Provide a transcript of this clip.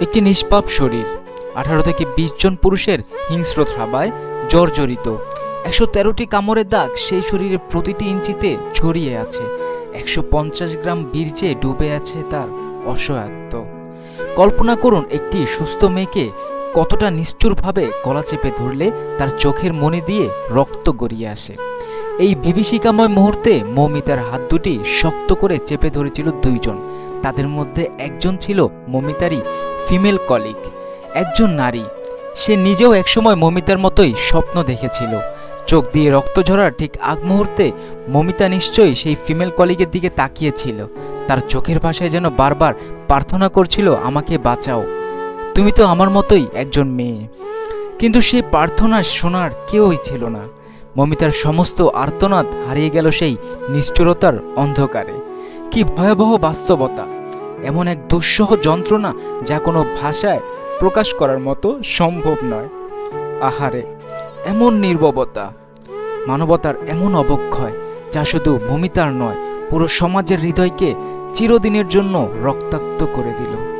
একটি নিষ্পাপ শরীর। আঠারো থেকে বিশ জন পুরুষের হিংস্র থাবায় জর্জরিত। একশো তেরোটি কামড়ের দাগ সেই শরীরের প্রতিটি ইঞ্চিতে ছড়িয়ে আছে। একশো পঞ্চাশ গ্রাম বীর্যে ডুবে আছে তার অসহায়ত্ব। কল্পনা করুন, একটি সুস্থ মেয়েকে কতটা নিষ্ঠুরভাবে গলা চেপে ধরলে তার চোখের মনে দিয়ে রক্ত গড়িয়ে আসে। এই বিভীষিকাময় মুহূর্তে মৌমিতার হাত দুটি শক্ত করে চেপে ধরেছিল দুইজন। তাদের মধ্যে একজন ছিল মমিতারই ফিমেল কলিগ। একজন নারী। সে নিজেও একসময় মমিতার মতোই স্বপ্ন দেখেছিল। চোখ দিয়ে রক্ত ঝরার ঠিক আগ মুহূর্তে মমিতা নিশ্চয়ই সেই ফিমেল কলিগের দিকে তাকিয়েছিল। তার চোখের ভাষায় যেন বারবার প্রার্থনা করছিল, আমাকে বাঁচাও। তুমি তো আমার মতোই একজন মেয়ে। কিন্তু সে প্রার্থনা শোনার কেউই ছিল না। মমিতার সমস্ত আর্তনাদ হারিয়ে গেল সেই নিষ্ঠুরতার অন্ধকারে। কি ভয়াবহ বাস্তবতা! এমন এক দুঃসহ যন্ত্রণা যা কোনো ভাষায় প্রকাশ করার মতো সম্ভব নয়। আহারে, এমন নির্ববতা, মানবতার এমন অবক্ষয়, যা শুধু ভূমিতার নয়, পুরো সমাজের হৃদয়কে চিরদিনের জন্য রক্তাক্ত করে দিল।